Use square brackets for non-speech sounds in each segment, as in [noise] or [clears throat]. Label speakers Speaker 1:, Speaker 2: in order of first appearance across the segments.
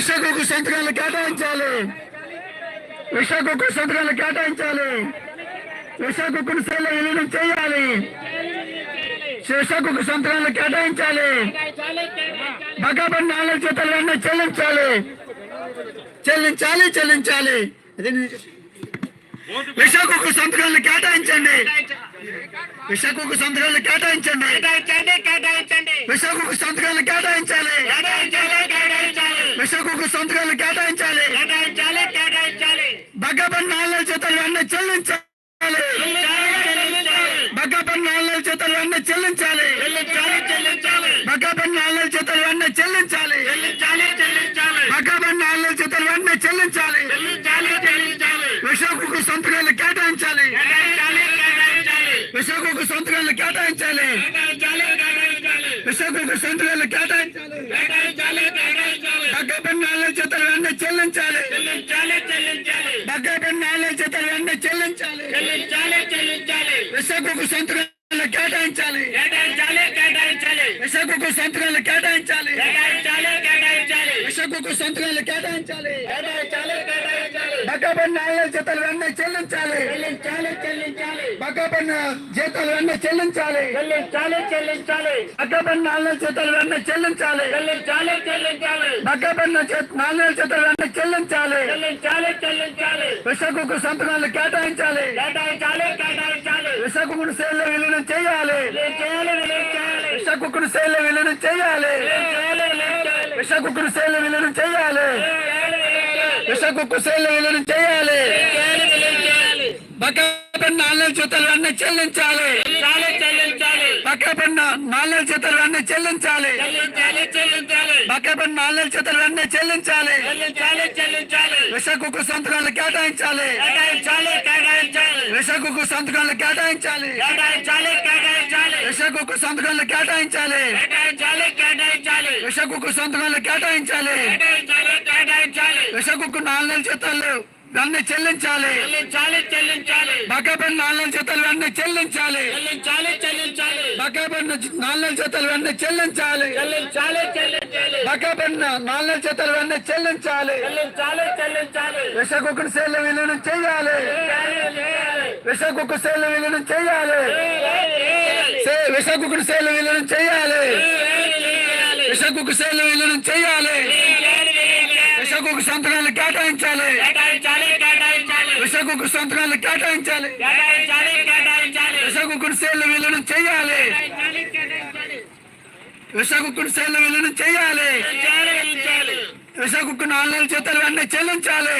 Speaker 1: విశాఖకు సంతకాలు కేటాయించాలి. విశాఖకు సంతకాలు కేటాయించాలి. విశాఖకు శైలి విలీనం చేయాలి. విశాఖకు సంతకాలు కేటాయించాలి. బకాబడి నాలుగు చేతలు వెన్న చెల్లించాలి. చెల్లించాలి చెల్లించాలి. విశాఖకు సంతకాలు కేటాయించండి. విశాఖకు సంతకాలు కేటాయించండి.
Speaker 2: కేటాయించండి కేటాయించండి.
Speaker 1: విశాఖకు సంతకాలు కేటాయించాలి.
Speaker 2: కేటాయించాలి కేటాయించాలి.
Speaker 1: విశాఖకు సంతకాలు కేటాయించాలి.
Speaker 2: కేటాయించాలి కేటాయించాలి.
Speaker 1: బకాబడి నాలుగు చేతలు వెన్న చెల్లించాలి. బకాబడి నాలుగు చేతలు వెన్న చెల్లించాలి. బకాబడి నాలుగు చేతలు వెన్న చెల్లించాలి. బకాబడి నాలుగు చేతలు వెన్న చెల్లించాలి. విశాఖకు సంతకాలు కేటాయించాలి. విశాఖకు సంతకాలు కేటాయించాలి
Speaker 2: కేటాయించాలి కేటాయించాలి
Speaker 1: విశాఖకు సంతకాలు కేటాయించాలి
Speaker 2: కేటాయించాలి కేటాయించాలి
Speaker 1: బకాబడి నాలుగు చేతలు వెన్న చెల్లించాలి
Speaker 2: చెల్లించాలి చెల్లించాలి
Speaker 1: బకాబడి నాలుగు చేతలు వెన్న చెల్లించాలి
Speaker 2: చెల్లించాలి చెల్లించాలి
Speaker 1: విశాఖకు సంతకాలు కేటాయించాలి.
Speaker 2: కేటాయించాలి కేటాయించాలి.
Speaker 1: విశాఖకు సంతకాలు కేటాయించాలి.
Speaker 2: కేటాయించాలి కేటాయించాలి.
Speaker 1: విశాఖకు సంతకాలు కేటాయించాలి.
Speaker 2: కేటాయించాలి కేటాయించాలి.
Speaker 1: బకాబడి నాలుగు చేతలు వెన్న చెల్లించాలి.
Speaker 2: చెల్లించాలి చెల్లించాలి.
Speaker 1: బకాబడి జీతాలు వెన్న చెల్లించాలి.
Speaker 2: చెల్లించాలి చెల్లించాలి.
Speaker 1: బకాబడి నాలుగు చేతలు వెన్న చెల్లించాలి.
Speaker 2: చెల్లించాలి చెల్లించాలి.
Speaker 1: బకాబడి నాలుగు చేతలు వెన్న చెల్లించాలి.
Speaker 2: చెల్లించాలి చెల్లించాలి.
Speaker 1: విశాఖకు సంతకాలు కేటాయించాలి.
Speaker 2: కేటాయించాలి కేటాయించాలి
Speaker 1: శైలిలో విలీనం చేయాలి.
Speaker 2: విలీనం శైలిలో విలీనం చేయాలి.
Speaker 1: విశాఖకు శైలిలో విలీనం చేయాలి. విశాఖకు శైలిలో విలీనం చేయాలి.
Speaker 2: బకాపెన్న ఆన్లైన్ చేయాలి
Speaker 1: విశాఖకు సేల్ విలీనం చెల్లించాలి
Speaker 2: చెల్లించాలి.
Speaker 1: బకాబడి నాలుగు చేతలు వెన్న చెల్లించాలి. బకాబడి నాలుగు చేతలు చెల్లించాలి. విశాఖకు సంతకాలు కేటాయించాలి. విశాఖకు సంతకాలు కేటాయించాలి. విశాఖకు సంతకాలు కేటాయించాలి. విశాఖకు సంతకాలు కేటాయించాలి. విశాఖకు నాలుగు చేతలు వెన్న చెల్లించాలి.
Speaker 2: చెల్లించాలి చెల్లించాలి.
Speaker 1: నాలుగు చేతలు వెన్న చెల్లించాలి.
Speaker 2: చెల్లించాలి చెల్లించాలి.
Speaker 1: నాలుగు చేతలు వెన్న చెల్లించాలి.
Speaker 2: చెల్లించాలి చెల్లించాలి.
Speaker 1: నాలుగు చేతలు వెన్న చెల్లించాలి.
Speaker 2: చెల్లించాలి చెల్లించాలి.
Speaker 1: విశాఖకు సేల విలీనం చేయాలి. విశాఖకు సేల విలీనం చేయాలి. విశాఖకు సేల విలీనం చేయాలి. విశాఖకు సేల విలీనం చేయాలి. విశాఖకు సంతకాలు కేటాయించాలి. విశాఖకు సంతకాలు కేటాయించాలి. విశాఖకు సేల విలీనం చేయాలి. విశాఖకు సేల విలీనం చేయాలి. విశాఖకు నాలుగు చేతలు వెన్న చెల్లించాలి.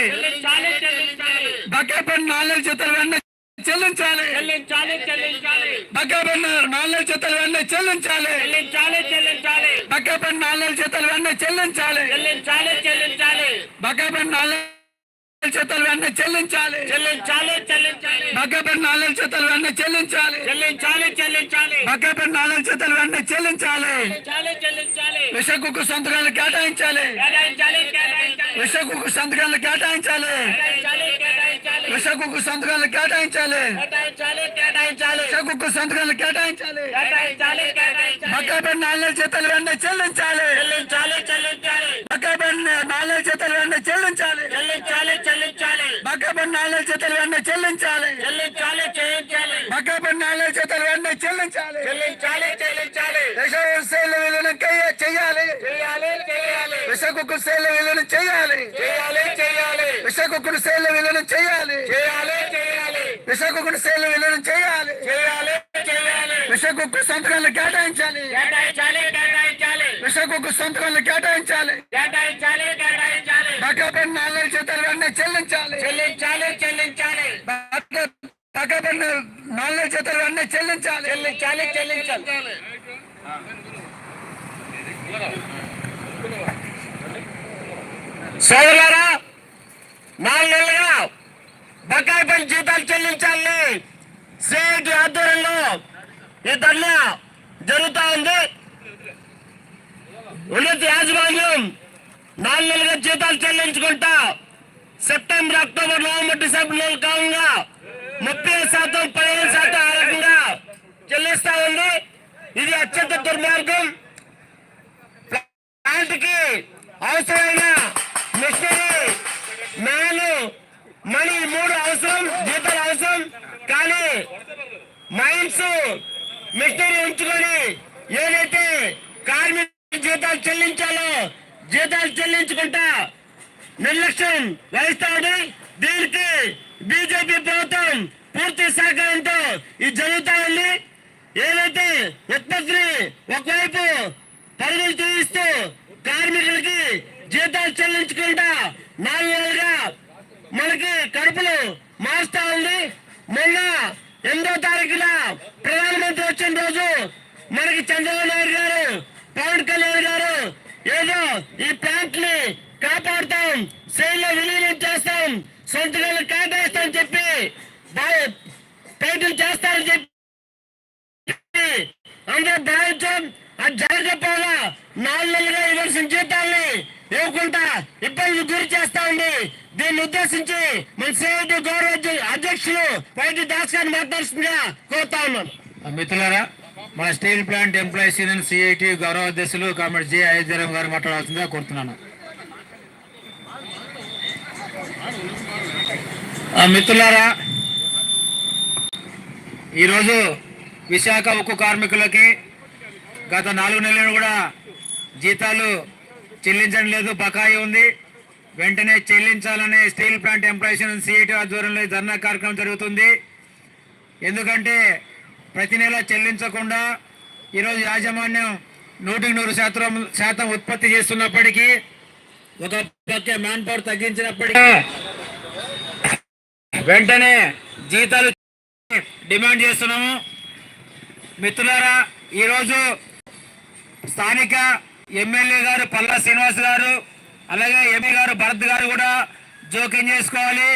Speaker 1: బకాపడి నాలుగు చేతలు వెన్న చెల్లించాలి. బకాపడి నాలుగు చేతలు వెన్న చెల్లించాలి. బకాపడి నాలుగు చేతలు వెన్న చెల్లించాలి.
Speaker 2: చెల్లించాలి చెల్లించాలి.
Speaker 1: బకాపడి నాలుగు చేతలు వెన్న చెల్లించాలి.
Speaker 2: చెల్లించాలి చెల్లించాలి.
Speaker 1: బకాపడి నాలుగు చేతలు వెన్న చెల్లించాలి.
Speaker 2: చెల్లించాలి చెల్లించాలి.
Speaker 1: బకాపడి నాలుగు చేతలు వెన్న చెల్లించాలి.
Speaker 2: చెల్లించాలి
Speaker 1: సంతకాలు కేటాయించాలి.
Speaker 2: కేటాయించాలి
Speaker 1: సంతకాలు కేటాయించాలి.
Speaker 2: కేటాయించాలి కేటాయించాలి
Speaker 1: విశాఖకు సంతకాలు కేటాయించాలి
Speaker 2: కేటాయించాలి కేటాయించాలి
Speaker 1: విశాఖకు సంతకాలు కేటాయించాలి
Speaker 2: కేటాయించాలి కేటాయించాలి
Speaker 1: బకాపడి నాలుగు చేతలు వెన్న చెల్లించాలి
Speaker 2: చెల్లించాలి చెల్లించాలి
Speaker 1: బకాపడి నాలుగు చేతలు వెన్న చెల్లించాలి
Speaker 2: చెల్లించాలి చెల్లించాలి
Speaker 1: బకాపడి నాలుగు చేతలు వెన్న చెల్లించాలి
Speaker 2: చెల్లించాలి చేయించాలి
Speaker 1: బకాపడి నాలుగు చేతలు వెన్న చెల్లించాలి
Speaker 2: చెల్లించాలి చెల్లించాలి
Speaker 1: విశాఖ విలీనం కయ్య- చెయ్యాలి
Speaker 2: చేయాలి చేయాలి
Speaker 1: విశాఖకు సేల విలీనం చేయాలి.
Speaker 2: చేయాలి చేయాలి.
Speaker 1: విశాఖకు సేల విలీనం చేయాలి.
Speaker 2: చేయాలి చేయాలి.
Speaker 1: విశాఖకు సేల విలీనం చేయాలి.
Speaker 2: చేయాలి చేయాలి.
Speaker 1: విశాఖకు సంతకాలు కేటాయించాలి.
Speaker 2: కేటాయించాలి కేటాయించాలి.
Speaker 1: విశాఖకు సంతకాలు కేటాయించాలి.
Speaker 2: కేటాయించాలి
Speaker 1: నాలుగు చేతలు వెన్న చెల్లించాలి.
Speaker 2: చెల్లించాలి చెల్లించాలి.
Speaker 1: బకాపడి నాలుగు చేతలు వెన్న చెల్లించాలి.
Speaker 2: చెల్లించాలి చెల్లించాలి. సోదరులారా నాలుగు నెలలుగా బకాయి పని జీతాలు చెల్లించాలని సిఐటి ఆధ్వర్యంలో ఈ ధర్నా జరుగుతూ ఉంది. ఉన్నత యాజమాన్యం నాలుగు నెలలుగా జీతాలు చెల్లించుకుంటా సెప్టెంబర్ అక్టోబర్ నవంబర్ డిసెంబర్ నెలలు కాకుండా ముప్పై శాతం పదిహేను శాతం ఆ రకంగా చెల్లిస్తా ఉంది. ఇది అత్యంత దుర్మార్గం. ప్లాంట్కి అవసరమైన మిషనరీ మ్యాను మనీ మూడు అవసరం జీతాలు అవసరం కానీ మైన్స్ మిషనరీ ఉంచుకొని ఏదైతే కార్మిక జీతాలు చెల్లించాలో జీతాలు చెల్లించుకుంటా నిర్లక్ష్యం వహిస్తా దీనికి బీజేపీ ప్రభుత్వం పూర్తి సహకారంతో ఇది జరుగుతా ఉంది ఏదైతే ఉత్పత్తిని ఒకవైపు పరుగులు తీయిస్తూ కార్మికులకి జీతాలు చెల్లించుకుంటా నాలుగు నెలలుగా మనకి కడుపులు మారుస్తా ఉంది మొన్న ఎనిమిదో తారీఖున ప్రధానమంత్రి వచ్చిన రోజు మనకి చంద్రబాబు నాయుడు గారు పవన్ కళ్యాణ్ గారు ఏదో ఈ ప్లాంట్ని కాపాడుతాం శైలిలో విలీనం చేస్తాం సొంతగా కేటాయిస్తాం చెప్పి బా- ప్రయత్నం చేస్తారని చెప్పి అందరూ భావించాం అది జరగకపోగా నాలుగు నెలలుగా ఇవ్వాల్సిన జీతాల్ని ఇవ్వకుండా ఇబ్బందులు గురి చేస్తా ఉంది దీన్ని ఉద్దేశించి మన సిఐటి గౌరవ అధ్య- అధ్యక్షులు వైద్య దాస్ గారిని మాట్లాడుతుందిగా కోరుతా ఉన్నాను
Speaker 3: మిత్రులారా మన steel plant employees union CIT గౌరవ అధ్యక్షులు కామెడ్ జి అయోధ్యరావు గారు మాట్లాడాల్సిందిగా కోరుతున్నాను. ఆ, మిత్రులారా ఈరోజు విశాఖ ఉక్కు కార్మికులకి గత నాలుగు నెలలు కూడా జీతాలు చెల్లించడం లేదు బకాయి ఉంది. వెంటనే చెల్లించాలనే స్టీల్ ప్లాంట్ ఎంప్లాయీస్ సిఐటి ఆధ్వర్యంలో ధర్నా కార్యక్రమం జరుగుతుంది. ఎందుకంటే ప్రతి నెల చెల్లించకుండా ఈరోజు యాజమాన్యం నూటికి నూరు శాతం శాతం ఉత్పత్తి చేస్తున్నప్పటికీ ఒక పక్క మ్యాన్ పవర్ తగ్గించినప్పటికీ వెంటనే జీతాలు డిమాండ్ చేస్తున్నాము. మిత్రులారా ఈరోజు స్థానిక ఎమ్మెల్యే గారు పల్లా శ్రీనివాస్ గారు అలాగే ఎంఏ గారు భరత్ గారు కూడా జోక్యం చేసుకోవాలి.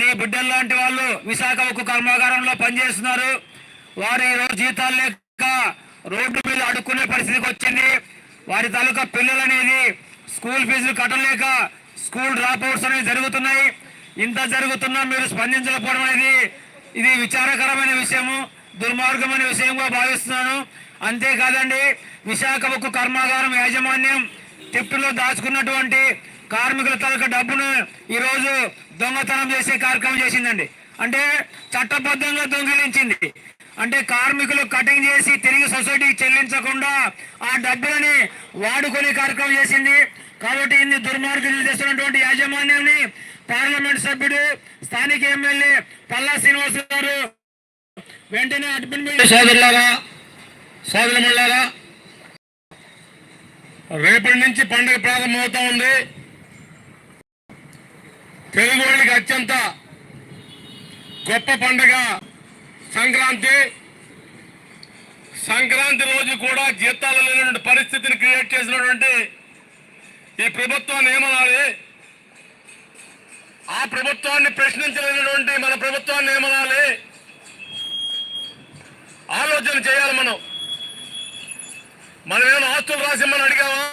Speaker 3: నీ బిడ్డలు లాంటి వాళ్ళు విశాఖ ఉక్కు కర్మాగారంలో పనిచేస్తున్నారు. వారు ఈరోజు జీతాలు లేక రోడ్డు మీద అడుక్కునే పరిస్థితికి వచ్చింది. వారి తాలూకా పిల్లలు అనేది స్కూల్ ఫీజులు కట్టలేక స్కూల్ డ్రాప్ అవుట్స్ అనేవి జరుగుతున్నాయి. ఇంత జరుగుతున్నా మీరు స్పందించకపోవడం అనేది ఇది విచారకరమైన విషయము దుర్మార్గమైన విషయంగా భావిస్తున్నాను. అంతేకాదండి విశాఖ ఉక్కు కర్మాగారం యాజమాన్యం తిప్పులో దాచుకున్నటువంటి కార్మికుల తాలూకా డబ్బును ఈరోజు దొంగతనం చేసే కార్యక్రమం చేసిందండి. అంటే చట్టబద్ధంగా దొంగిలించింది. అంటే కార్మికులు కటింగ్ చేసి తిరిగి సొసైటీకి చెల్లించకుండా ఆ డబ్బులని వాడుకునే కార్యక్రమం చేసింది. కాబట్టి ఇన్ని దుర్మార్గులు చేస్తున్నటువంటి యాజమాన్యాన్ని పార్లమెంట్ సభ్యుడు స్థానిక ఎమ్మెల్యే పల్లా శ్రీనివాస్ గారు వెంటనే అడ్మిన్
Speaker 4: సోదరులారా సోదరులారా రేపటి నుంచి పండుగ ప్రారంభమవుతా ఉంది. తెలుగు వాళ్ళకి అత్యంత గొప్ప పండుగ. సంక్రాంతి సంక్రాంతి రోజు కూడా జీతాలు లేనటువంటి పరిస్థితిని క్రియేట్ చేసినటువంటి ఈ ప్రభుత్వాన్ని ఏమనాలి ఆ ప్రభుత్వాన్ని ప్రశ్నించలేనటువంటి మన ప్రభుత్వాన్ని ఏమనాలి ఆలోచన చేయాలి మనం. మనం ఏమైనా ఆస్తులు రాసి మనం అడిగామా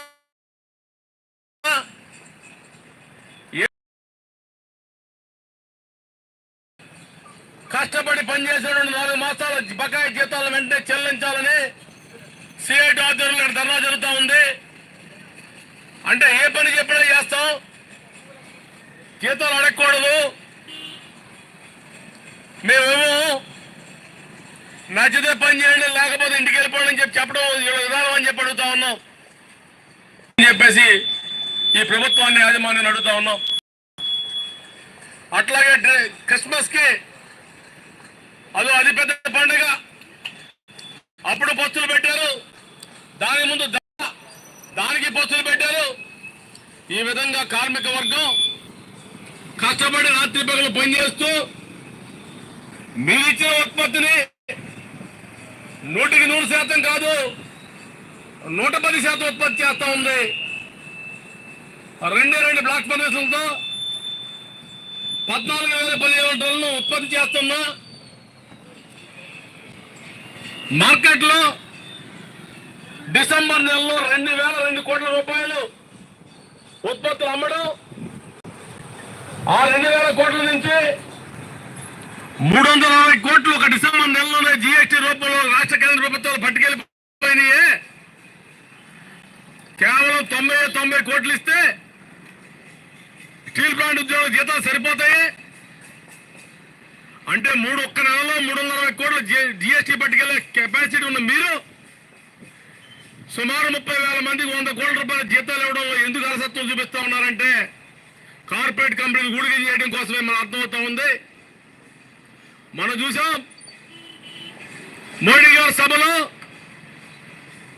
Speaker 4: ఏ- కష్టపడి పనిచేసేటువంటి నాలుగు మాసాల బకాయి జీతాలు వెంటనే చెల్లించాలని సిఐటి ఆధ్వర్యంలో ధర్నా జరుగుతూ ఉంది. అంటే ఏ పని చెప్పినా చేస్తాం. జీతాలు అడగకూడదు. మేమేమో నచ్చితే పని చేయండి లేకపోతే ఇంటికి వెళ్ళిపోండి అని చెప్పి చెప్పడం విధానం అని చెప్పి అడుగుతా ఉన్నాం. అని చెప్పేసి ఈ ప్రభుత్వాన్ని యాజమాన్యాన్ని అడుగుతా ఉన్నాం. అట్లాగే క్రిస్మస్కి అదో అది పెద్ద పండుగ. అప్పుడు బస్సులు పెట్టారు. దాని ముందు దానికి బస్సులు పెట్టారు. ఈ విధంగా కార్మిక వర్గం కష్టపడి రాత్రి పగలు పనిచేస్తూ మీరిచ్చిన ఉత్పత్తిని నూటికి నూరు శాతం కాదు నూట పది శాతం ఉత్పత్తి చేస్తూ ఉంది. రెండే రెండు బ్లాక్ ఫర్నేషన్లతో పద్నాలుగు వేల పదిహేను టన్నులు ఉత్పత్తి చేస్తున్నా. మార్కెట్లో డిసెంబర్ నెలలో రెండు వేల రెండు కోట్ల రూపాయలు ఉత్పత్తులు అమ్మడం ఆ రెండు వేల కోట్ల నుంచి మూడు వందల అరవై కోట్లు ఒక డిసెంబర్ నెలలోనే జిఎస్టీ రూపంలో రాష్ట్ర కేంద్ర ప్రభుత్వాలు పట్టుకెళ్ళిపోయినాయి. కేవలం తొంభై తొంభై కోట్లు ఇస్తే స్టీల్ ప్లాంట్ ఉద్యోగ జీతాలు సరిపోతాయి. అంటే మూడు ఒక్క నెలలో మూడు వందల అరవై కోట్ల జిఎస్టీ పట్టుకెళ్ళే కెపాసిటీ ఉన్న మీరు సుమారు ముప్పై వేల మందికి వంద కోట్ల రూపాయల జీతాలు ఇవ్వడం ఎందుకు అలసత్వం చూపిస్తూ ఉన్నారంటే కార్పొరేట్ కంపెనీలు గుడికి చేయడం కోసమే మన అర్థమవుతా ఉంది. మనం చూసాం మోడీ గారి సభలో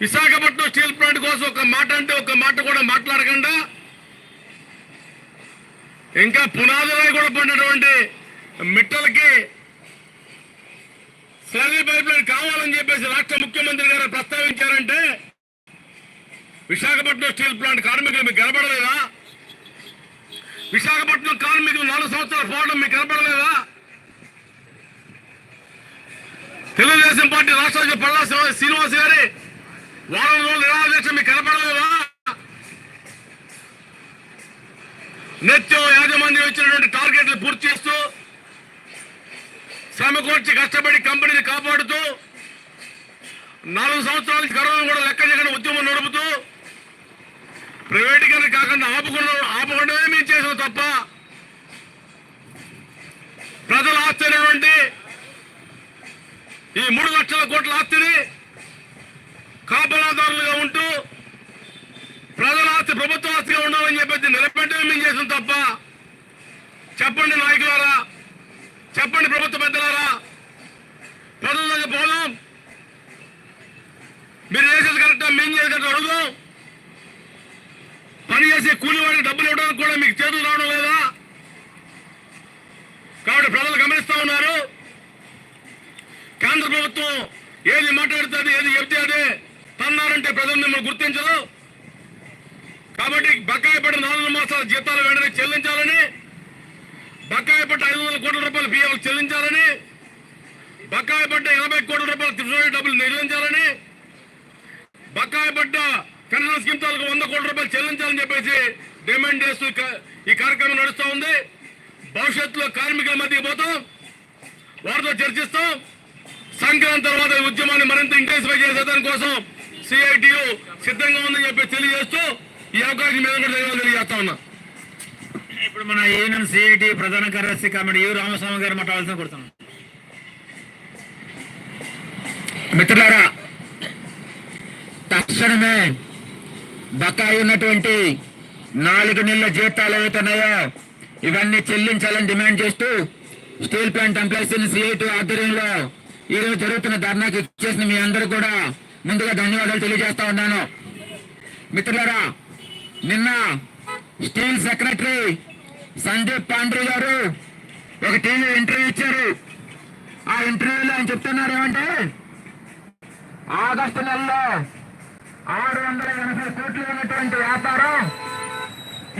Speaker 4: విశాఖపట్నం స్టీల్ ప్లాంట్ కోసం ఒక మాట అంటే ఒక మాట కూడా మాట్లాడకుండా ఇంకా పునాదులై కూడా పడినటువంటి మిట్టలకి సర్వీ పైప్ లైన్ కావాలని చెప్పేసి రాష్ట్ర ముఖ్యమంత్రి గారు ప్రస్తావించారంటే విశాఖపట్నం స్టీల్ ప్లాంట్ కార్మికులు మీకు కనబడలేదా? విశాఖపట్నం కార్మికులు నాలుగు సంవత్సరాలు పోవడం మీకు కనబడలేదా? తెలుగుదేశం పార్టీ రాష్ట్ర పల్లా శ్రీనివాస్- గారి వారం రోజులు నిరాదేశం మీకు కనపడలేదా నిత్యం యాజమాన్యం ఇచ్చినటువంటి టార్గెట్లు పూర్తి చేస్తూ సమకూర్చి కోర్చి కష్టపడి కంపెనీని కాపాడుతూ నాలుగు సంవత్సరాల నుంచి కరోనా కూడా లెక్క చేయకుండా ఉద్యమం నడుపుతూ ప్రైవేటీకరణ కాకుండా ఆపుకుండా ఆపకుండానే మేము చేసాం తప్ప ప్రజల ఆస్తి ఈ మూడు లక్షల కోట్ల ఆస్తిని కాపలాదారులుగా ఉంటూ ప్రజల ఆస్తి ప్రభుత్వ ఆస్తిగా ఉండాలని చెప్పేసి నిలబెట్టడం మేము చేసాం తప్ప చెప్పండి నాయకులారా. చెప్పండి ప్రభుత్వ పెద్దలారా. ప్రజల దగ్గర పోదాం. మీరు చేసేది కరెక్టా? మేము చేసేది కరెక్ట్? అడుగుదాం. పని చేసే కూలివాడికి డబ్బులు ఇవ్వడానికి కూడా మీకు చేతులు రావడం లేదా? కాబట్టి ప్రజలు గమనిస్తా ఉన్నారు. కేంద్ర ప్రభుత్వం ఏది మాట్లాడుతుంది ఏది చెప్తే అదే. తన్నారంటే ప్రజలు మిమ్మల్ని గుర్తించరు. కాబట్టి బకాయి పడిన నాలుగు మాసాల జీతాలు వెంటనే చెల్లించాలని బకాయి పడ్డ ఐదు వందల కోట్ల రూపాయలు బియ్యాలు చెల్లించాలని బకాయి పడ్డ ఎనభై కోట్ల రూపాయల త్రిశూలి డబ్బులు నిర్వహించాలని బకాయి పడ్డ పెన్షన్ స్కీమ్ తాలూకు వంద కోట్ల రూపాయలు చెల్లించాలని చెప్పేసి డిమాండ్ చేస్తూ ఈ కార్యక్రమం నడుస్తూ ఉంది. భవిష్యత్తులో కార్మికుల మధ్య పోతాం. వారితో చర్చిస్తాం. సంక్రాంతి తర్వాత ఈ ఉద్యమాన్ని మరింత ఇంటెన్సిఫై చేసే కోసం సిఐటియు సిద్ధంగా ఉందని చెప్పి తెలియజేస్తూ ఈ అవకాశం మీద కూడా తెలియజేస్తా ఉన్నా.
Speaker 3: ఇప్పుడు మన ఏఎన్ఎం సిఐటి ప్రధాన కార్యదర్శి కామెడీ యు రామస్వామి గారు మాట్లాడాల్సిన కొడుతున్నాం.
Speaker 5: మిత్రులారా తక్షణమే బకాయి ఉన్నటువంటి నాలుగు నెలల జీతాలు ఏవైతున్నాయో ఇవన్నీ చెల్లించాలని డిమాండ్ చేస్తూ స్టీల్ ప్లాంట్ ఎంప్లాయీస్ సిఐటి ఆధ్వర్యంలో ఈరోజు జరుగుతున్న ధర్నాకి ఇచ్చేసిన మీ అందరూ కూడా ముందుగా ధన్యవాదాలు తెలియజేస్తా ఉన్నాను. మిత్రులారా నిన్న స్టీల్ సెక్రటరీ సందీప్ పాండ్రి గారు ఒక టీవీ ఇంటర్వ్యూ ఇచ్చారు. ఆ ఇంటర్వ్యూలో ఆయన చెప్తున్నారు ఏమంటే ఆగస్టు నెలలో ఆరు వందల ఎనభై కోట్లు ఉన్నటువంటి వ్యాపారం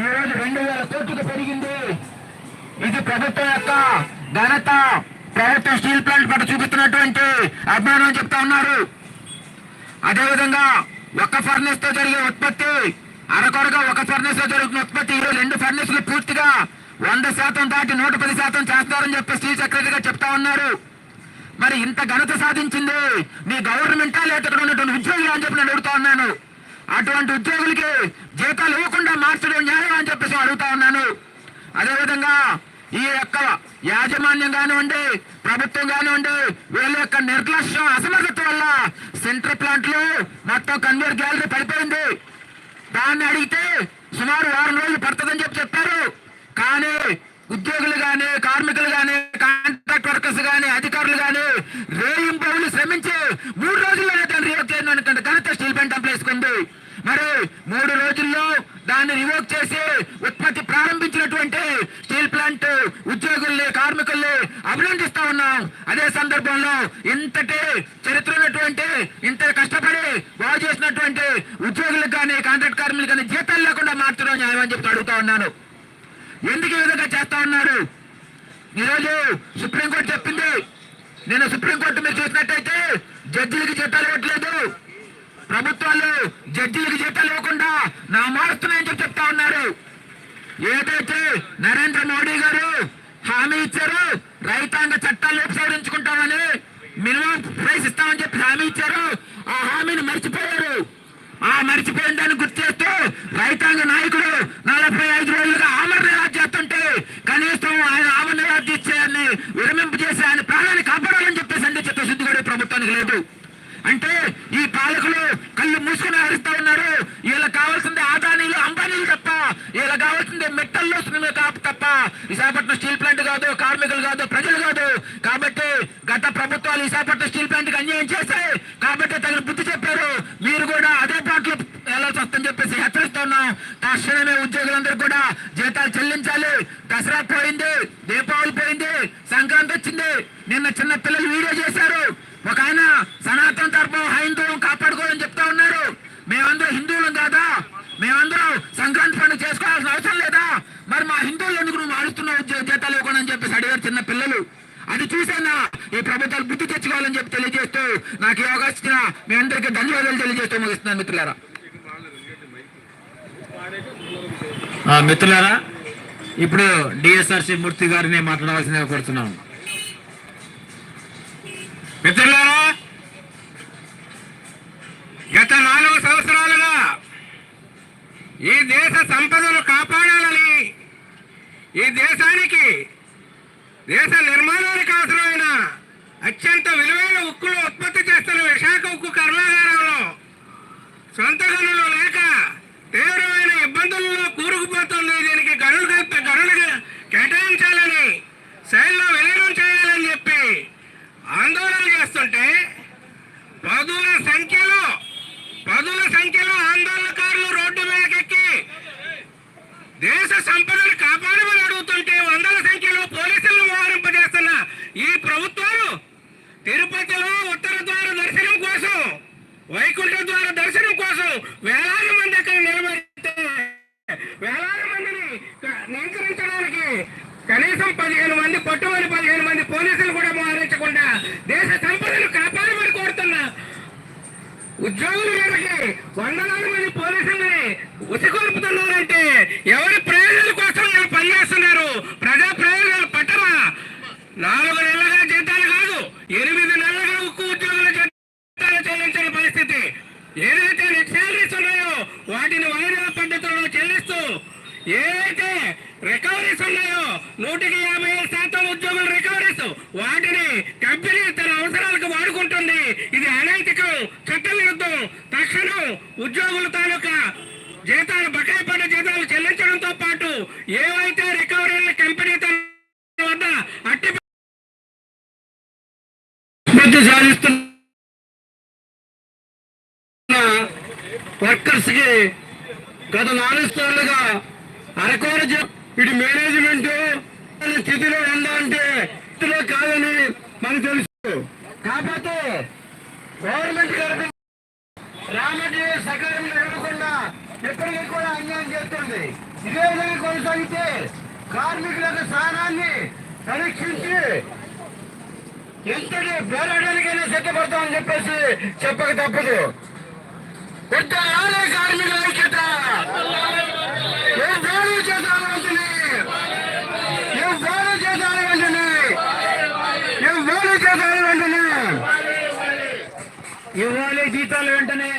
Speaker 5: ఈ రోజు రెండు వేల కోట్లకు పెరిగింది. ఇది ప్రభుత్వం యొక్క ఘనత ప్రభుత్వం స్టీల్ ప్లాంట్ పట్ల చూపిస్తున్నటువంటి అభిమానం చెప్తా ఉన్నారు. అదేవిధంగా ఒక్క ఫర్నేస్తో జరిగే ఉత్పత్తి అరకొరగా ఒక ఫర్నెస్లో జరుగుతున్న ఉత్పత్తి ఈరోజు రెండు ఫర్నేస్లు పూర్తిగా వంద శాతం దాటి నూట పది శాతం చేస్తారని చెప్పి స్టీల్ సెక్రటరీ చెప్తా ఉన్నారు. మరి ఇంత ఘనత సాధించింది మీ గవర్నమెంటా లేదా ఇక్కడ ఉన్నటువంటి ఉద్యోగులు అని చెప్పి నేను అడుగుతా ఉన్నాను. అటువంటి ఉద్యోగులకి జీతాలు ఇవ్వకుండా మార్చడం న్యాయం అని చెప్పేసి అడుగుతా ఉన్నాను. అదేవిధంగా ఈ యొక్క యాజమాన్యం కానివ్వండి ప్రభుత్వం కానివ్వండి వీళ్ళ యొక్క నిర్లక్ష్యం అసమర్థత వల్ల సెంట్రల్ ప్లాంట్లు మొత్తం కన్వేర్ గ్యాలరీ పడిపోయింది. దాన్ని అడిగితే సుమారు వారం రోజులు పడుతుందని చెప్పి చెప్పారు. కానీ ఉద్యోగులు కానీ కార్మికులు కానీ కాంట్రాక్ట్ వర్కర్స్ కానీ అధికారులు కానీ రేయింపవులు శ్రమించి మూడు రోజుల్లోనే దాన్ని రివోక్ చేయడానికి ఘనత స్టీల్ ప్లాంట్ ఎంప్లాయీస్ ఉంది. మరి మూడు రోజుల్లో దాన్ని రివోక్ చేసి ఉత్పత్తి ప్రారంభించినటువంటి స్టీల్ ప్లాంట్ ఉద్యోగుల్ని కార్మికుల్ని అభినందిస్తా ఉన్నాం. అదే సందర్భంలో ఇంతటి చరిత్ర ఉన్నటువంటి ఇంత కష్టపడి బాగు చేసినటువంటి ఉద్యోగులకు కానీ కాంట్రాక్ట్ కార్మికులు కానీ జీతాలు లేకుండా మార్చడం న్యాయం అని చెప్పి అడుగుతా ఉన్నాను. ఎందుకు ఈ విధంగా చేస్తా ఉన్నారు? ఈరోజు సుప్రీంకోర్టు చెప్పింది. నేను సుప్రీంకోర్టు మీరు చూసినట్టయితే జడ్జిలకి జీతాలు ఇవ్వట్లేదు. ప్రభుత్వాలు జడ్జీలకు జీతాలు ఇవ్వకుండా నా మారుస్తున్నాయని చెప్పి చెప్తా ఉన్నారు. ఏదైతే నరేంద్ర మోడీ గారు హామీ ఇచ్చారు రైతాంగ చట్టాలు ఉపసంహరించుకుంటామని మినిమం ప్రైస్ ఇస్తామని చెప్పి హామీ ఇచ్చారు. ఆ హామీని మర్చిపోయారు. ఆ మర్చిపోయిన దాన్ని గుర్తు చేస్తూ రైతాంగ నాయకుడు నలభై ఐదు రోజులుగా ఆమరణ రాజు చేస్తుంటే కనీసం ఆయన ఆమరణ రాజు ఇచ్చేయాన్ని విరమింపు చేసి ఆయన ప్రాణాన్ని కాపాడాలని చెప్పేసి అంటే చిత్తశుద్ధి కూడా ప్రభుత్వానికి లేదు. అంటే ఈ పాలకులు కళ్ళు మూసుకుని హరిస్తా ఉన్నారు. వీళ్ళకి కావాల్సింది ఆదానీలు అంబానీలు తప్ప వీళ్ళకి కావాల్సింది మెట్టల్లో కాపు తప్ప. విశాఖపట్నం స్టీల్ ప్లాంట్ కాదు కార్మికులు కాదు ప్రజలు కాదు. కాబట్టి గత ప్రభుత్వాలు విశాఖపట్నం స్టీల్ ప్లాంట్కి అన్యాయం చేశాయి కాబట్టి తగిన బుద్ధి చెప్పారు మీరు కూడా అదే పాటలు వెళ్ళాల్సి వస్తుందని చెప్పేసి హెచ్చరిస్తున్నాం తక్షణమే ఉద్యోగులందరూ కూడా జీతాలు చెల్లించాలి దసరా పోయింది దీపావళి పోయింది సంక్రాంతి వచ్చింది నిన్న చిన్న పిల్లలు వీడియో చేశారు ఒక ఆయన సనాతన ధర్మం హైందవం కాపాడుకోవాలని చెప్తా ఉన్నారు మేమందరం హిందువులం కాదా మేమందరం సంక్రాంతి పండుగ చేసుకోవాల్సిన అవసరం లేదా మరి మా హిందువులు ఎందుకు నువ్వు మారుస్తున్నావు ఉద్యోగ జీతాలు ఇవ్వకుండా అని చెప్పేసి అడిగారు చిన్న పిల్లలు అది చూసైనా ఈ ప్రభుత్వాలు బుద్ధి తెచ్చుకోవాలని చెప్పి తెలియజేస్తూ నాకు ఈ అవకాశం ఇచ్చిన మీ అందరికీ ధన్యవాదాలు తెలియజేస్తూ ముగిస్తున్నాను మిత్రులారా
Speaker 6: ఆ, మిత్రులారా ఇప్పుడు డిఎస్ఆర్సి మూర్తి గారిని మాట్లాడవలసిందిగా కోరుతున్నాను మిత్రులారా గత నాలుగు సంవత్సరాలుగా ఈ దేశ సంపదను కాపాడాలని ఈ దేశానికి దేశ నిర్మాణానికి అవసరమైన అత్యంత విలువైన ఉక్కులు ఉత్పత్తి చేస్తున్న విశాఖ ఉక్కు కర్మాగారంలో సొంత గనులు లేక తీవ్రమైన ఇబ్బందుల్లో కూరుకుపోతుంది దీనికి గనులు కల్ప- గనులు కేటాయించాలని శైలిలో విలీనం చేయాలని చెప్పి ఆందోళన చేస్తుంటే పదుల సంఖ్యలో పదుల సంఖ్యలో ఆందోళనకారులు రోడ్డు మీదకెక్కి దేశ సంపదను కాపాడమని అడుగుతుంటే వందల సంఖ్యలో పోలీసులను మోహరింపజేస్తున్న ఈ ప్రభుత్వాలు తిరుపతిలో ఉత్తర ద్వార దర్శనం కోసం వైకుంఠ ద్వార దర్శనం కోసం వేలాది మంది అక్కడ నిలబడితే వేలాది మందిని క- కనీసం పదిహేను మంది పట్టుబడి పదిహేను మంది పోలీసులు కూడా మోహరించకుండా దేశ సంపదను కాపాడమని కోరుతున్నా. ఉద్యోగుల మీదకి వందలాది మంది పోలీసుల్ని ఉసిగొలుపుతున్నారంటే ఎవరి ప్రయోజనాల కోసం మీరు పనిచేస్తున్నారు? ప్రజా ప్రయోజనాలు పట్టరా నాలుగు నెలలుగా జీతాలు కాదు ఎనిమిది నెలలుగా ఉక్కు ఉద్యోగుల జీతాలు చెల్లించిన పరిస్థితి. ఏదైతే నెట్ శాలరీస్ ఉన్నాయో వాటిని వాయిదా పద్ధతిలో చెల్లిస్తూ ఏదైతే రికవరీస్ ఉన్నాయో నూటికి యాభై ఐదు శాతం ఉద్యోగుల రికవరీస్ వాటిని కంపెనీ తన అవసరాలకు వాడుకుంటుంది. ఇది అనైతికం చట్టవిరుద్ధం. తక్షణం ఉద్యోగుల తాలూకా జీతాలు బకాయి పడ్డ జీతాలు చెల్లించడంతో పాటు ఏవైతే రికవరీలు కంపెనీ తన వద్ద అట్టి సాధిస్తున్న వర్కర్స్కి గత నాలుగు సార్లుగా అరకోర ఇటు మేనేజ్మెంట్ స్థితిలో ఉందా అంటే స్థితిలో కాదని మనకు తెలుసు. కాకపోతే గవర్నమెంట్ గారు రామజీ సకాలం జరగకుండా ఎప్పటికీ కూడా అన్యాయం చేస్తుంది. ఇదే విధంగా కొనసాగితే కార్మికుల యొక్క స్థానాన్ని పరీక్షించి ఎంతటి పోరాటానికైనా సిద్ధపడతామని చెప్పేసి చెప్పక తప్పదు. పెద్ద కార్మికుల ఐక్యత ఏ వేలు చేశారు వెంటనే ఏ వేలు చేశారు వెంటనే ఏ వేలు చేశారు వెంటనే ఇవ్వాలి జీతాలు వెంటనే.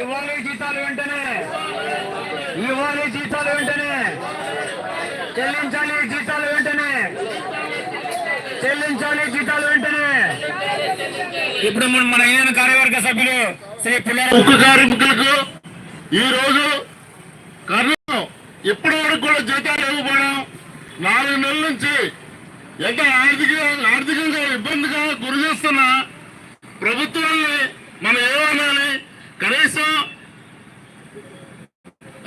Speaker 6: ఇవ్వాలి జీతాలు వెంటనే. ఇవ్వాలి జీతాలు వెంటనే. చెల్లించాలి జీతాలు వెంటనే. చెల్లించాలి జీతాలు వెంటనే. ఇప్పుడు మన మన యూనియన్ కార్యవర్గ సభ్యులు శ్రీ పుల్లారావు
Speaker 7: ఉక్కు కార్మికులకు ఈ రోజు కర్ణం ఇప్పటి వరకు కూడా జీతాలు ఇవ్వకపోవడం నాలుగు నెలల నుంచి ఎంత ఆర్థిక ఆర్థికంగా ఇబ్బందిగా గురి చేస్తున్న ప్రభుత్వాన్ని మనం ఏమనాలి? కనీసం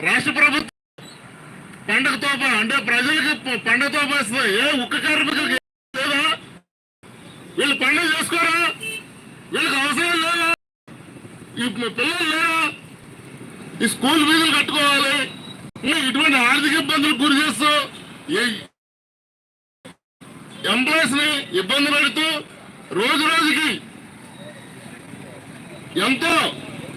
Speaker 7: రాష్ట్ర ప్రభుత్వం పండుగ తోప అంటే ప్రజలకి పండుగ తోప ఏ ఉక్క కార్మికులకి లేదా? వీళ్ళు పండుగ చేసుకోరా? వీళ్ళకి అవసరం లేదా? ఈ పిల్లలు లేదా ఈ స్కూల్ ఫీజులు కట్టుకోవాలి. ఇటువంటి ఆర్థిక ఇబ్బందులు గురి చేస్తూ ఎంప్లాయీస్ని ఇబ్బంది పెడుతూ రోజు రోజుకి ఎంతో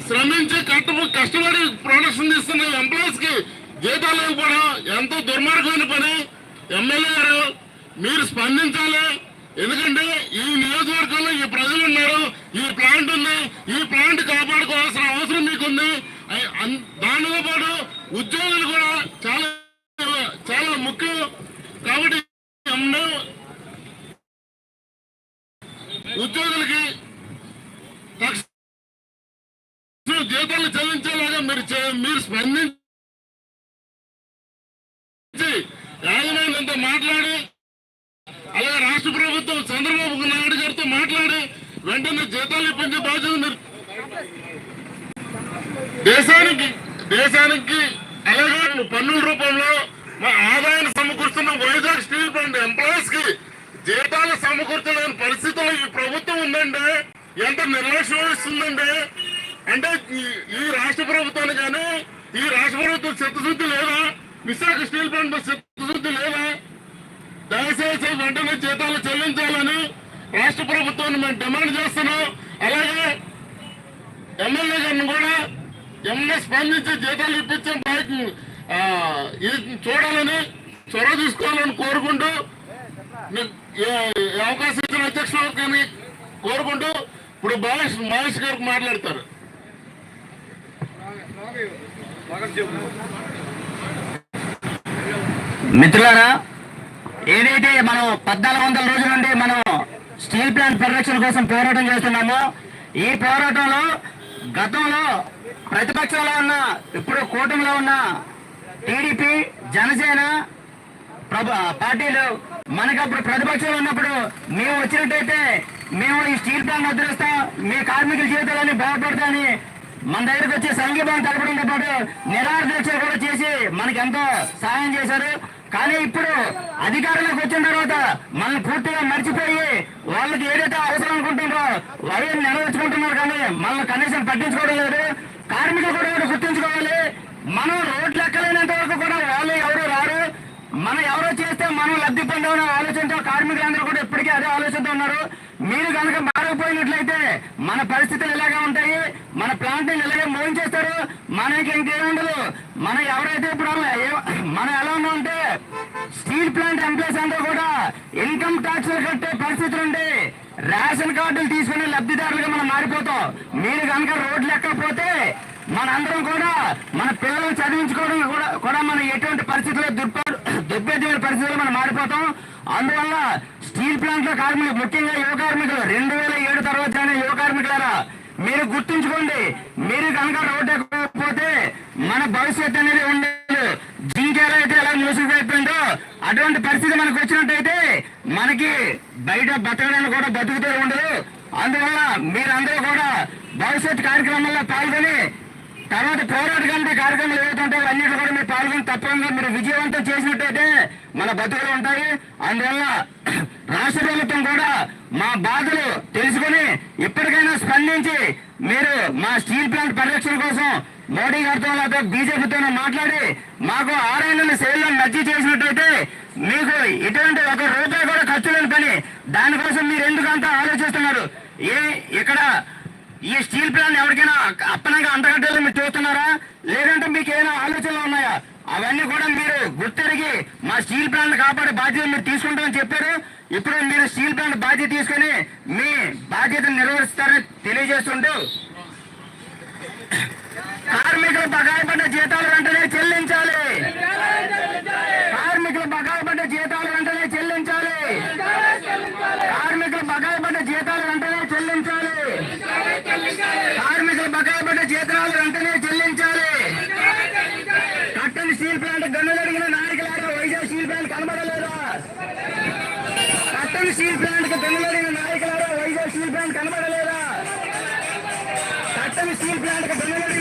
Speaker 7: శ్రమించి కష్టపు కష్టపడి ప్రొడక్షన్ ఇస్తున్న ఎంప్లాయీస్కి జీతాలు ఇవ్వడం ఎంతో దుర్మార్గమైన పని. ఎమ్మెల్యే గారు మీరు స్పందించాలి. ఎందుకంటే ఈ నియోజకవర్గంలో ఈ ప్రజలు ఉన్నారు ఈ ప్లాంట్ ఉంది ఈ ప్లాంట్ కాపాడుకోవాల్సిన అవసరం మీకుంది. అయ్- దానితో పాటు ఉద్యోగులు కూడా చాలా చాలా ముఖ్యం. కాబట్టి ఉద్యోగులకి తక్షణ జీతాలు చెల్లించేలాగా మీరు మీరు స్పందించి యాజమాన్యంతో మాట్లాడి అలాగే రాష్ట్ర ప్రభుత్వం చంద్రబాబు నాయుడు గారితో మాట్లాడి వెంటనే జీతాలు ఇప్పించే బాధ్యత మీరు దేశానికి దేశానికి అలాగే పన్నుల రూపంలో మా ఆదాయాన్ని సమకూరుస్తున్న వైజాగ్ స్టీల్ ప్లాంట్ ఎంప్లాయీస్కి జీతాలు సమకూర్చలేని పరిస్థితిలో ఈ ప్రభుత్వం ఉందండి ఎంత నిర్లక్ష్యం వహిస్తుందండి అంటే ఈ- ఈ రాష్ట్ర ప్రభుత్వాన్ని కానీ ఈ రాష్ట్ర ప్రభుత్వం చిత్తశుద్ధి లేదా? విశాఖ స్టీల్ ప్లాంట్ చిత్తశుద్ధి లేదా? దయచేసి వెంటనే జీతాలు చెల్లించాలని రాష్ట్ర ప్రభుత్వాన్ని మేము డిమాండ్ చేస్తున్నాం. అలాగే ఎమ్మెల్యే గారిని కూడా ఎమ్మెల్యే స్పందించి జీతాలు ఇప్పించే ప్రయత్నం ఇది చూడాలని చొరవ తీసుకోవాలని కోరుకుంటూ అవకాశం ఇచ్చిన అధ్యక్షులు కానీ కోరుకుంటూ ఇప్పుడు మహేష్ మహేష్ గారికి మాట్లాడతారు.
Speaker 8: మిత్రులారా ఏదైతే మనం పద్నాలుగు వందల రోజుల నుండి మనం స్టీల్ ప్లాంట్ పరిరక్షణ కోసం పోరాటం చేస్తున్నామో ఈ పోరాటంలో గతంలో ప్రతిపక్షంలో ఉన్న ఇప్పుడు కూటమిలో ఉన్న టీడీపీ జనసేన ప్రభు పార్టీలు మనకప్పుడు ప్రతిపక్షంలో ఉన్నప్పుడు మేము వచ్చినట్టయితే మేము ఈ స్టీల్ ప్లాంట్ వదిలేస్తాం మీ కార్మికుల జీవితాలని బాగుపడతాయని మన దగ్గరకు వచ్చి సంఘీభావం తెలపడంతో పాటు నిరాహార కూడా చేసి మనకి ఎంతో సహాయం చేశారు. కానీ ఇప్పుడు అధికారంలోకి వచ్చిన తర్వాత మనం పూర్తిగా మర్చిపోయి వాళ్ళకి ఏదైతే అవసరం అనుకుంటుందో అవి నెరవేర్చుకుంటున్నారు కానీ మనల్ని కనీసం పట్టించుకోవడం లేదు. కార్మికులు కూడా ఎవరు గుర్తుంచుకోవాలి. మనం రోడ్లు ఎక్కలేనంత వరకు కూడా వాళ్ళు ఎవరు రారు. మనం ఎవరో చేస్తే మనం లబ్ధి పొందామనే ఆలోచనతో కార్మికులందరూ కూడా ఇప్పటికీ అదే ఆలోచనతో ఉన్నారు. మీరు కనుక పోయినట్లయితే మన పరిస్థితులు ఎలాగా ఉంటాయి? మన ప్లాంట్ ఇలాగే మోయించేస్తారు మనకి ఇంకేముండదు మనం ఎవరైతే ఇప్పుడు మనం ఎలా ఉన్నామంటే స్టీల్ ప్లాంట్ ఎంప్లాయీస్ అందరూ కూడా ఇన్కమ్ ట్యాక్స్ కట్టే పరిస్థితులు ఉండి రేషన్ కార్డులు తీసుకునే లబ్ధిదారులుగా మనం మారిపోతాం. మీరు కనుక రోడ్లు ఎక్కకపోతే మనందరం కూడా మన పిల్లలు చదివించుకోవడం కూడా కూడా మనం ఎటువంటి పరిస్థితుల్లో దుర్ప దుర్భేద్యమైన పరిస్థితుల్లో మనం మారిపోతాం. అందువల్ల స్టీల్ ప్లాంట్ల కార్మికులు ముఖ్యంగా యువ కార్మికులు రెండు వేల ఏడు తర్వాత యువ కార్మికులారా మీరు గుర్తుంచుకోండి మీరు కనుక రోడ్డు ఎక్కకపోతే మన భవిష్యత్తు అనేది ఉండదు. జింక్ అయితే ఎలా మూసుకుపోయిందో అటువంటి పరిస్థితి మనకు వచ్చినట్టయితే మనకి బయట బతకడానికి కూడా బతుకుతూ ఉండదు. అందువల్ల మీరందరూ కూడా భవిష్యత్ కార్యక్రమాల్లో పాల్గొని తర్వాత పోరాట గంట కార్యక్రమాలు ఏవైతే ఉంటాయో అన్నింటి కూడా మీరు పాల్గొని తప్పకుండా మీరు విజయవంతం చేసినట్టయితే మన బతుకులు ఉంటాయి. అందువల్ల [clears throat] రాష్ట్ర ప్రభుత్వం కూడా మా బాధలు తెలుసుకుని ఇప్పటికైనా స్పందించి మీరు మా స్టీల్ ప్లాంట్ పరిరక్షణ కోసం మోడీ గారితో లేకపోతే బీజేపీతో మాట్లాడి మాకు ఆరేళ్ళ సేల్లో నచ్చి చేసినట్టయితే మీకు ఇటువంటి ఒక రూపాయి కూడా ఖర్చు లేని పని. దానికోసం మీరు ఎందుకు అంత ఆలోచిస్తున్నారు? ఏ ఇక్కడ ఈ స్టీల్ ప్లాంట్ ఎవరికైనా అప్పనంగా అంతగడ్డలు మీరు చూస్తున్నారా? లేదంటే మీకు ఏమైనా ఆలోచనలు ఉన్నాయా? అవన్నీ కూడా మీరు గుర్తెరిగి మా స్టీల్ ప్లాంట్ కాపాడే బాధ్యత మీరు తీసుకుంటామని చెప్పారు. ఇప్పుడు మీరు స్టీల్ ప్లాంట్ బాధ్యత తీసుకొని మీ బాధ్యతను నిర్వహిస్తారని తెలియజేస్తుంటూ కార్మికులు బకాయి పడ్డ జీతాలు వెంటనే చెల్లించాలి. కార్మికులు బకాయి పడ్డ జీతాలు వెంటనే చెల్లించాలి కార్మికులు బకాయి పడ్డ జీతాలు వెంటనే చెల్లించాలి కార్మికులు బకాయి పడ్డ జీతాలు వెంటనే చెల్లించాలి కట్టని స్టీల్ ప్లాంట్ గన్నులు అడిగిన నాయకులారా వైజాగ్ స్టీల్ ప్లాంట్ కనబడలేదా కట్టని స్టీల్ ప్లాంట్కు అడిగిన నాయకులారా వైజాగ్ స్టీల్ ప్లాంట్ కనబడలేదా? కట్టని స్టీల్ ప్లాంట్కు అడిగిన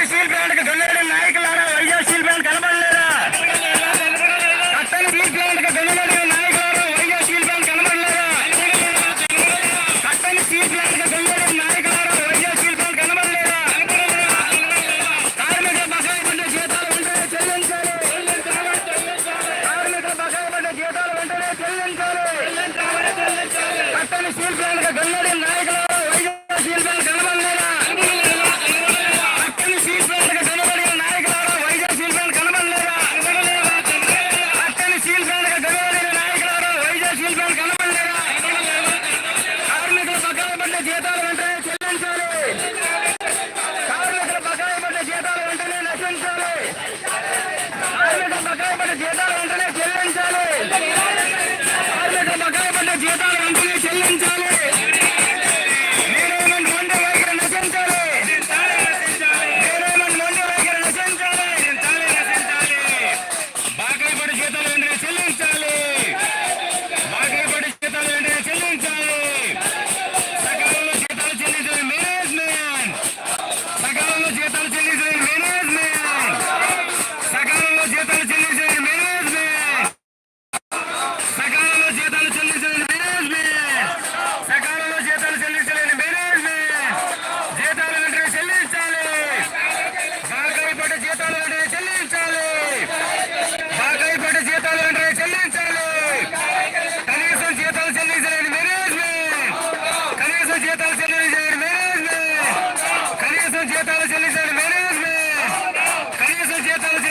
Speaker 8: కట్టని స్టీల్ ప్లాంట్ చెల్లించాలి ಸರ್ಕಾರಕ್ಕೆ